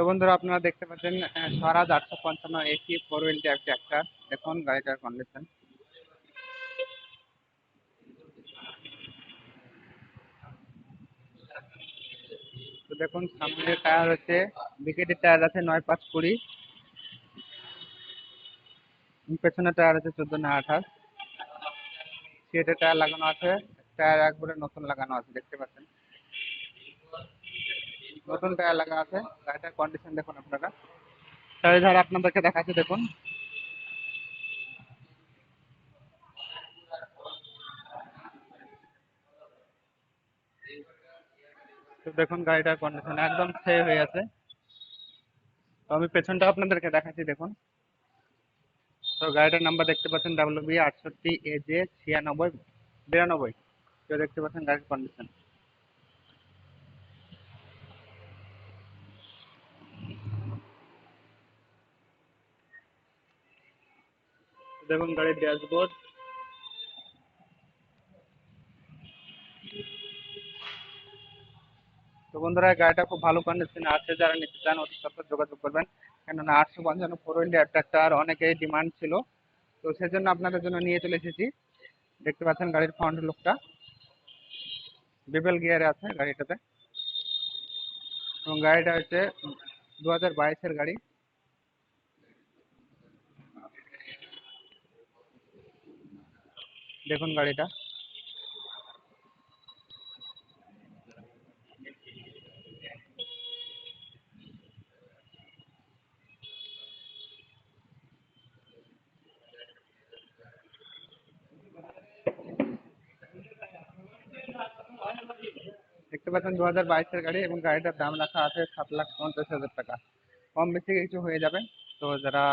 তো বন্ধুরা আপনারা দেখতে পাচ্ছেন আহ, স্বরাজ আটশো পঞ্চান্ন AC four wheel drive tractor দেখুন গাড়িটার কন্ডিশন তো দেখুন সামনের টায়ার হচ্ছে বিকেটের টায়ার আছে নয় পাঁচ কুড়ি। পেছনের টায়ার আছে চোদ্দ নয় আঠাশ। সিটের টায়ার লাগানো আছে টায়ার একবারে নতুন লাগানো আছে দেখতে পাচ্ছেন। নতুন টায়ার লাগা আছে। গাড়িটার কন্ডিশন দেখুন আপনারা। চারিধারে আপনাদেরকে দেখাচ্ছি, দেখুন। তো দেখুন গাড়িটার কন্ডিশন একদম সে হয়ে আছে। তো আমি পেছনটা আপনাদেরকে দেখাচ্ছি, দেখুন। তো গাড়িটার নাম্বার দেখতে পাচ্ছেন ডাব্লিউ বি আটষট্টি এ জে ছিয়ানব্বই, বিরানব্বই। তো দেখতে পাচ্ছেন গাড়ির কন্ডিশন দেখুন গাড়ির ড্যাশবোর্ড। তো বন্ধুরা গাড়িটা খুব ভালো কন্ডিশনে আছে। যারা নিতে চান অতি সত্তর যোগাযোগ করবেন। কেননা আটশো পঞ্চান্ন ফোর হুইলার ট্রাক্টর অনেকেই ডিমান্ড ছিল। তো সেজন্য আপনাদের জন্য নিয়ে চলে এসেছি। দেখতে পাচ্ছেন গাড়ির ফ্রন্ট লুকটা বিবেল গিয়ারে আছে গাড়িটাতে। এবং গাড়িটা হচ্ছে দু হাজার বাইশের গাড়ি। দেখুন গাড়িটা দেখতে পাচ্ছেন দু হাজার বাইশের গাড়ি এবং গাড়িটার দাম রাখা আছে সাত লাখ পঞ্চাশ হাজার টাকা কম বেশি কিছু হয়ে যাবে তো যারা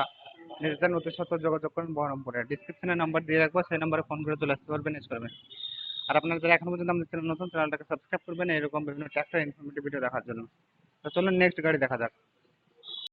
নিতে নতুন সাথে যোগাযোগ করেন বহরমপুরে। ডিসক্রিপশনে নাম্বার দিয়ে রাখব, সেই নাম্বারে ফোন করে চলে আসতে পারবেন এস করবেন। আর আপনারা যারা এখন পর্যন্ত আমাদের চ্যানেল নতুন চ্যানেলটাকে সাবস্ক্রাইব করবেন, এরকম বিভিন্ন ট্র্যাক্টর ইনফরমেটিভ ভিডিও দেখার জন্য। তো চলুন নেক্সট গাড়ি দেখা যাক।